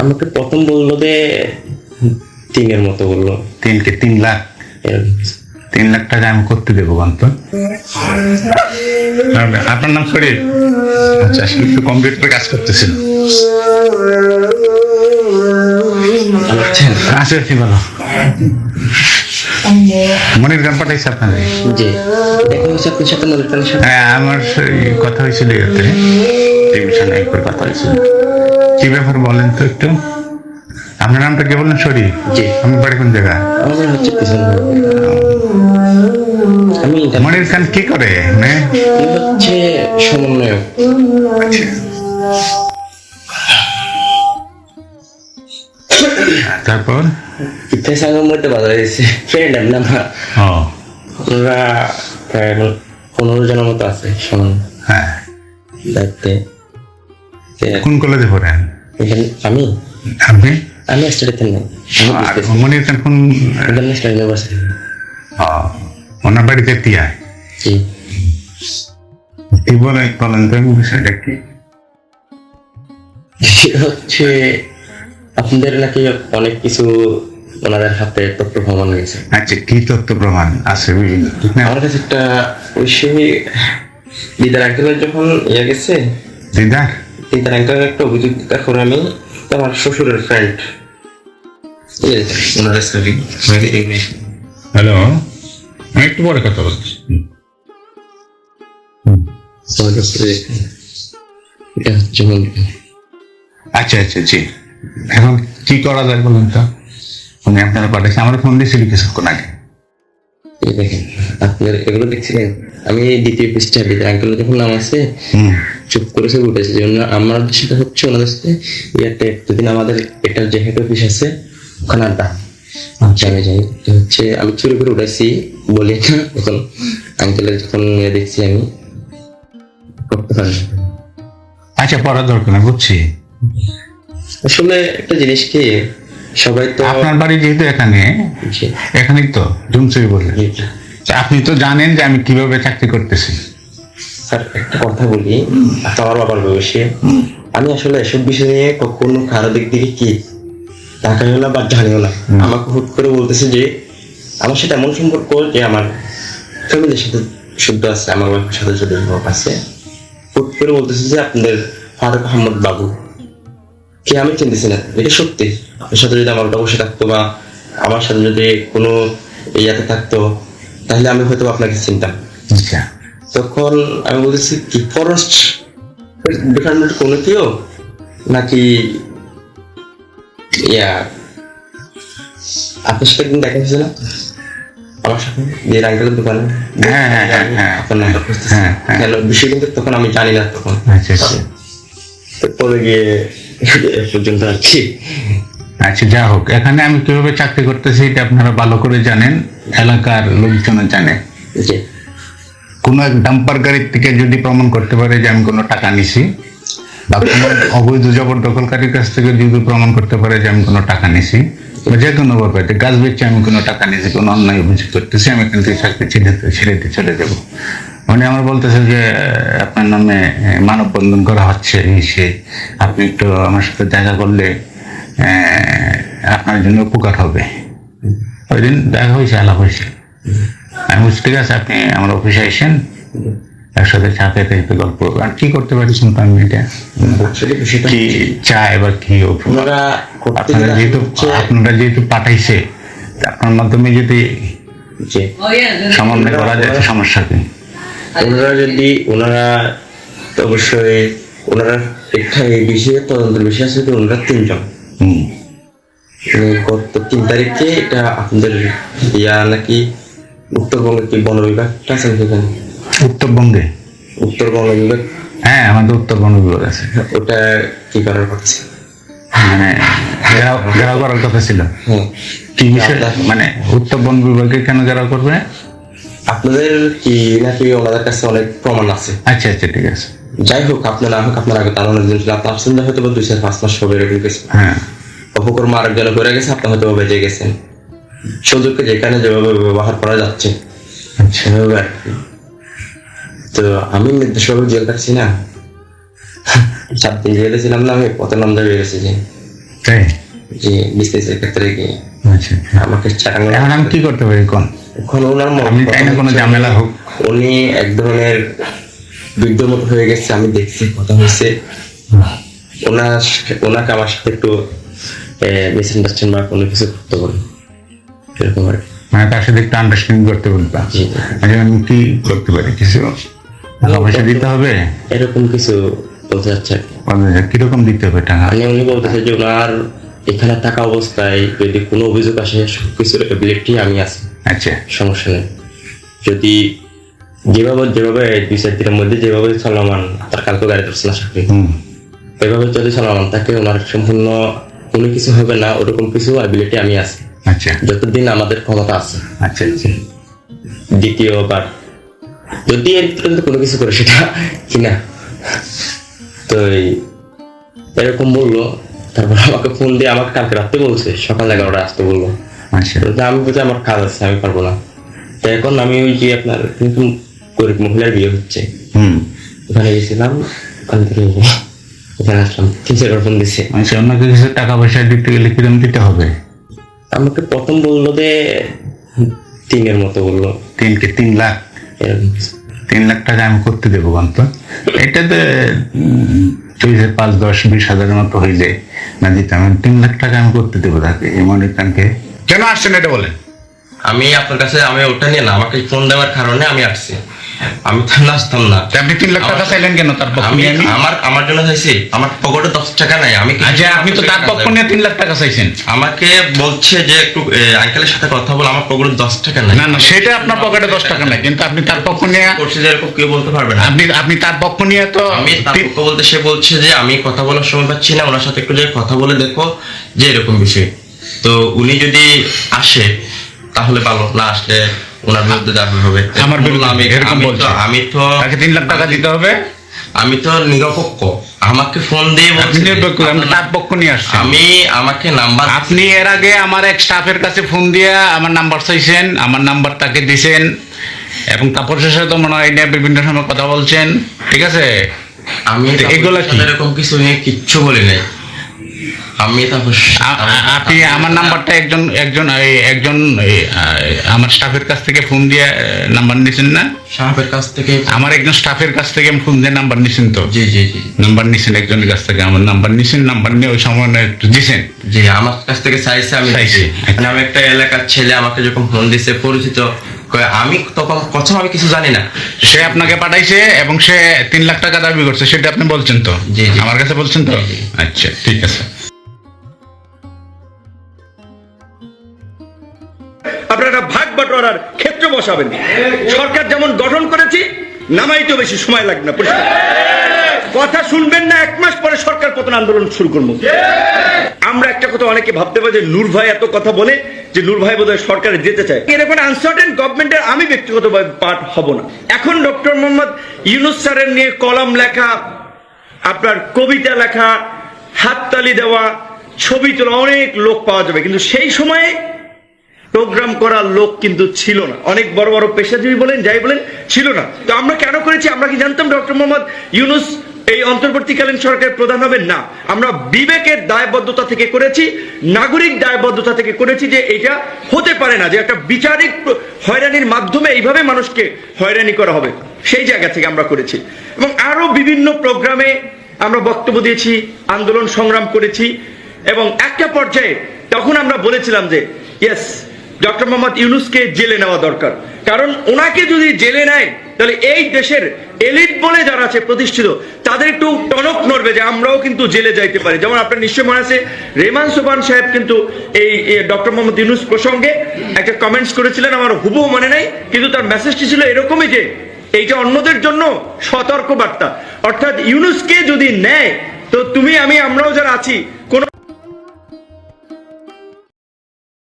আমাকে প্রথম বলল যে তিনের মতো বলল। তিনকে তিন লাখ। তিন লাখ টাকা আমি করতে দেবো বন্ত। আপনার নাম শরীর? আচ্ছা আসলে একটু কম্পিউটারে কাজ করতেছিল। আচ্ছা আছি ভালো। মনির গান পাঠাইছে আপনাদের? জি। দেখা হয়েছে আপনার সাথে হ্যাঁ আমার কথা হয়েছিল ইয়েতে টেলিভিশনে একবার কথা হয়েছিল। কি ব্যাপার বলেন তো একটু? আপনার নামটা কি বললেন? সরি। আমি বাড়ি কোন জায়গা মনির খান কি করে? হচ্ছে সমন্বয়ক। তারপর? আমার মধ্যে বাধা দিয়েছে ফ্রেন্ড আমি না। ওরা প্রায় পনেরো জনের মতো আছে সমান হ্যাঁ। দায়িত্বে। তো কোন কলেজে পড়েন আমি? আপনি? আমি স্টাডিতে নেই। আর কোন ইন্টারন্যাশনাল ইউনিভার্সিটি ওনার বাড়িতে জি। বিষয়টা কি? হচ্ছে আপনাদের নাকি অনেক কিছু ওনাদের হাতে তথ্য প্রমাণ হয়েছে। আচ্ছা কি তথ্য প্রমাণ আছে আমার কাছে একটা ওই সেই দিদার আঙ্কেলের যখন ইয়ে গেছে দিদার? দিদার আঙ্কেলের একটা অভিযোগ এখন আমি আমার শ্বশুরের ফ্রেন্ড ওনার স্টোরি হ্যালো আমি একটু পরে কথা বলছি। আচ্ছা আচ্ছা জি। এখন কি করা যায় বলুন তো? উনি আপনারা পাঠাচ্ছেন আমার ফোন দিয়েছিল কিছুক্ষণ আগে। এই দেখেন আপনার এগুলো দেখছিলেন? আমি দ্বিতীয় পৃষ্ঠা দিদার আঙ্কেল যখন নাম আছে হুম। চুপ করেছে উঠেছে। যে আমার সেটা হচ্ছে ওনাদের সাথে আমাদের একটা যে হেড অফিস আছে ওখানে আড্ডা। আচ্ছা। আমি যাই হচ্ছে আমি চুরি করে উঠেছি বলি না তখন আঙ্কেলের যখন ইয়ে দেখছি আমি করতে পারি আচ্ছা পড়া দরকার না বুঝছি। আসলে একটা জিনিস কি সবাই তো আপনার বাড়ি যেহেতু এখানে এখানেই তো জুমসুই বলে। আপনি তো জানেন যে আমি কীভাবে চাকরি করতেছি। স্যার একটা কথা বলি আমার বাবার বয়সে আমি আসলে এসব বিষয় নিয়ে কখনো কারও দিক থেকে কি? তাকাইও না বা জানিও না। আমাকে হুট করে বলতেছে যে আমার সাথে এমন সম্পর্ক যে আমার ফ্যামিলির সাথে শুদ্ধ আছে আমার ওয়াইফের সাথে হোক আছে। হুট করে বলতেছে যে আপনাদের ফারুক আহমদ বাবু। কে আমি চিনতেছি না? এটা সত্যি। আপনার সাথে যদি আমার বসে থাকতো বা আমার সাথে যদি কোনো ইয়াতে থাকতো তাহলে আমি হয়তো আপনাকে চিনতাম। আচ্ছা। তখন আমি বলতেছি কি ফরেস্ট ডিপার্টমেন্ট কোনো কেউ? নাকি ইয়া আপনার সাথে একদিন দেখা হয়েছে না আমার সাথে? যে আঙ্কেলের দোকানে? হ্যাঁ, হ্যাঁ, হ্যাঁ, বিষয় কিন্তু তখন আমি জানি না তখন। আচ্ছা আচ্ছা। পরে গিয়ে এ পর্যন্ত আর কি আচ্ছা যা হোক। এখানে আমি কীভাবে চাকরি করতেছি এটা আপনারা ভালো করে জানেন এলাকার লোকজন জানে। কোনো এক ডাম্পার গাড়ির থেকে যদি প্রমাণ করতে পারে যে আমি কোনো টাকা নিছি বা কোনো অবৈধ জবরদখলকারীর কাছ থেকে যদি প্রমাণ করতে পারে যে আমি কোনো টাকা নিছি বা যে কোনো ব্যাপারে গাছ বেচে আমি কোনো টাকা নিয়েছি কোনো অন্যায় অভিযোগ করতেছি আমি এখান থেকে চাকরি ছেড়ে ছেড়ে চলে যাব। মানে আমার বলতেছে যে আপনার নামে মানববন্ধন করা হচ্ছে। সেই আপনি একটু আমার সাথে দেখা করলে আহ, আপনার জন্য উপকার হবে। ওই দিন দেখা হয়েছে আলাপ হয়েছে। আমি বলছি ঠিক আছে আপনি আমার অফিসে আসেন। একসাথে চা খেতে খেতে গল্প। আর কি করতে পারি শুনতাম আমি এটা? কি চায় বা কি আপনারা যেহেতু আপনারা যেহেতু পাঠাইছে আপনার মাধ্যমে যদি যে সমন্বয় করা যায় সমস্যা কি? ওনারা যদি ওনারা অবশ্যই ওনারা একটা এই বিষয়ে তদন্ত বিষয় আছে তো ওনারা তিনজন। মানে গত তিন তারিখে এটা আপনাদের ইয়া নাকি উত্তরবঙ্গের কি বন বিভাগটা আছে সেখানে? উত্তরবঙ্গে? উত্তরবঙ্গ বিভাগ? হ্যাঁ আমাদের উত্তরবঙ্গ বিভাগ আছে। ওটা কি করার করছে মানে ঘেরাও ঘেরাও করার কথা ছিল। হ্যাঁ। কি বিষয়? মানে উত্তরবঙ্গ বিভাগে কেন ঘেরাও করবে? আপনাদের কি নাকি ওনাদের কাছে অনেক প্রমাণ আছে? আচ্ছা আচ্ছা ঠিক আছে। যাই হোক আপনার না হোক আপনার আগে তার অনেক দিন ছিল। আপনার আসছেন হয়তো দুই চার পাঁচ মাস হবে এরকম কিছু। হ্যাঁ। অপকর্ম আরেকজনে করে গেছে আপনি হয়তো বেঁচে গেছেন। সুযোগকে যেখানে যেভাবে ব্যবহার করা যাচ্ছে আচ্ছা। সেভাবে আর কি। তো আমি নির্দেশভাবে জেল কাটছি না। সাত দিন জেলে ছিলাম না আমি কত নাম হয়ে গেছি যে। তাই? যে বিসিএস এর ক্ষেত্রে কি আচ্ছা আমাকে চাটানো এখন আমি কি করতে পারি কোন? এখন ওনার আমি চাই না কোনো ঝামেলা হোক। উনি এক ধরনের বৃদ্ধ মতো হয়ে গেছে আমি দেখছি কথা হয়েছে। ওনার ওনাকে আমার সাথে একটু মিসআন্ডারস্ট্যান্ড বা কোনো কিছু করতে এরকম আর মানে তার সাথে একটু আন্ডারস্ট্যান্ডিং করতে বলবা আচ্ছা আমি কি করতে পারি? কিছু? টাকা পয়সা দিতে হবে? এরকম কিছু বলতে হাজার। কীরকম দিতে হবে টাকা? মানে উনি বলতেছে যে ওনার এখানে থাকা অবস্থায় যদি কোনো অভিযোগ আসে সবকিছুর এবিলিটি আমি আছি। আচ্ছা। সমস্যা নেই। যদি যেভাবে যেভাবে দুই চার দিনের মধ্যে যেভাবে চলমান তার কালকে গাড়ি ধরছে না চাকরি। এভাবে যদি চলমান ওনার সম্পূর্ণ কোনো কিছু হবে না ওরকম কিছু অ্যাবিলিটি আমি আছি। আচ্ছা। যতদিন আমাদের ক্ষমতা আছে। আচ্ছা আচ্ছা। দ্বিতীয়বার যদি এর কোনো কিছু করে সেটা কিনা? তো এরকম বলল তারপর আমাকে ফোন দিয়ে আমাকে কালকে রাত্রে বলছে সকাল এগারোটা আসতে বলল। আচ্ছা। আমি বলছি আমার কাজ আছে আমি পারব না। তো এখন আমি ওই যে আপনার কিন্তু গরিব মহিলার বিয়ে হচ্ছে। হুম। ওখানে গেছিলাম ওখান থেকে এখানে আসলাম তিন চারবার ফোন দিছে। আচ্ছা অন্যকে কিছু টাকা পয়সা দিতে গেলে কিরম দিতে হবে? আমাকে প্রথম বলল যে তিনের মতো বলল। তিনকে তিন লাখ? তিন লাখ টাকা আমি করতে দেবো বন্ত এটাতে চল্লিশ পাঁচ দশ বিশ হাজারের মতো হয়ে যায় না দিতাম। আমি তিন লাখ টাকা আমি করতে দেবো তাকে এই মনিকানকে কেন আসছেন এটা বলেন। আমি আপনার কাছে আমি ওটা নিয়ে না আমাকে ফোন দেওয়ার কারণে আমি আসছি। আমি তো নাচতাম না। আপনি তিন লাখ টাকা চাইলেন কেন? তার পক্ষ আমি আমার আমার জন্য চাইছি আমার পকেটে দশ টাকা নাই আমি আচ্ছা আপনি তো তার পক্ষ নিয়ে তিন লাখ টাকা চাইছেন। আমাকে বলছে যে একটু আঙ্কেলের সাথে কথা বল আমার পকেটে দশ টাকা নাই। না না সেটা আপনার পকেটে দশ টাকা নাই কিন্তু আপনি তার পক্ষ নিয়ে করছে যে এরকম কেউ বলতে পারবে না। আপনি আপনি তার পক্ষ নিয়ে তো আমি তার পক্ষ বলতে সে বলছে যে আমি কথা বলার সময় পাচ্ছি না ওনার সাথে একটু যে কথা বলে দেখো যে এরকম বিষয়। তো উনি যদি আসে তাহলে ভালো না আসলে ওনার বিরুদ্ধে যাবে হবে। আমার আমি এরকম আমি তো আমি তো তাকে তিন লাখ টাকা দিতে হবে? আমি তো নিরপেক্ষ। আমাকে ফোন দিয়ে বলছে নিরপেক্ষ, আপনি তার পক্ষ নিয়ে আসছেন আমি আমাকে নাম্বার আপনি এর আগে আমার এক স্টাফের কাছে ফোন দিয়ে আমার নাম্বার চাইছেন আমার নাম্বার তাকে দিছেন এবং তারপর শেষে তো মনে হয় নিয়ে বিভিন্ন সময় কথা বলছেন ঠিক আছে? আমি এগুলা এরকম কিছু নিয়ে কিচ্ছু বলি নাই। আমি আপনি আমার নাম্বারটা একজন একজন একজন আমার স্টাফের কাছ থেকে ফোন দিয়ে নাম্বার নিছেন না? সাহেবের কাছ থেকে? আমার একজন স্টাফের কাছ থেকে ফোন দিয়ে নাম্বার নিছেন তো? জি জি জি। নাম্বার নিছেন একজনের কাছ থেকে আমার নাম্বার নিছেন নাম্বার নিয়ে ওই সময় একটু দিছেন। জি আমার কাছ থেকে চাইছে আমি। চাইছে। মানে আমি একটা এলাকার ছেলে আমাকে যখন ফোন দিছে পরিচিত আমি তখন প্রথম আমি কিছু জানি না সে আপনাকে পাঠাইছে এবং সে তিন লাখ টাকা দাবি করছে সেটা আপনি বলছেন তো জি, জি। আমার কাছে বলছেন তো। আচ্ছা ঠিক আছে আপনারা ভাগ বাটোয়ারার ক্ষেত্র বসাবেন সরকার যেমন গঠন করেছি নামাইতে বেশি সময় লাগবে না পরিষ্কার। কথা শুনবেন না এক মাস পরে সরকার পতন আন্দোলন শুরু করব আমরা একটা কথা অনেকে ভাবতে পারি যে নূর ভাই এত কথা বলে যে নূর ভাই বোধহয় সরকারে যেতে চায়। এরকম আনসার্টেন গভর্নমেন্টের আমি ব্যক্তিগতভাবে পার্ট হব না। এখন ডক্টর মোহাম্মদ ইউনুস স্যারের নিয়ে কলম লেখা, আপনার কবিতা লেখা, হাততালি দেওয়া, ছবি তোলা অনেক লোক পাওয়া যাবে। কিন্তু সেই সময়ে প্রোগ্রাম করার লোক কিন্তু ছিল না। অনেক বড় বড় পেশাজীবী বলেন, যাই বলেন, ছিল না। তো আমরা কেন করেছি? আমরা কি জানতাম ডক্টর মোহাম্মদ ইউনুস এই অন্তর্বর্তীকালীন সরকারের প্রধান হবেন না। আমরা বিবেকের দায়বদ্ধতা থেকে করেছি, নাগরিক দায়বদ্ধতা থেকে করেছি যে এটা হতে পারে না, যে একটা বিচারিক হয়রানির মাধ্যমে এইভাবে মানুষকে হয়রানি করা হবে। সেই জায়গা থেকে আমরা করেছি। এবং আরও বিভিন্ন প্রোগ্রামে আমরা বক্তব্য দিয়েছি, আন্দোলন সংগ্রাম করেছি, এবং একটা পর্যায়ে তখন আমরা বলেছিলাম যে ইয়েস ডক্টর মোহাম্মদ ইউনুসকে জেলে নেওয়া দরকার। কারণ ওনাকে যদি জেলে নেয়, তাহলে এই দেশের এলিট বলে যারা আছে প্রতিষ্ঠিত, তাদের একটু টনক নড়বে যে আমরাও কিন্তু জেলে যাইতে পারি। যেমন আপনার নিশ্চয় মনে আছে রেমান সোবান সাহেব কিন্তু এই ডক্টর মোহাম্মদ ইউনুস প্রসঙ্গে একটা কমেন্টস করেছিলেন, আমার হুবু মনে নাই, কিন্তু তার মেসেজটি ছিল এরকমই যে এইটা অন্যদের জন্য সতর্ক বার্তা অর্থাৎ ইউনুসকে যদি নেয়, তো তুমি, আমি, আমরাও যারা আছি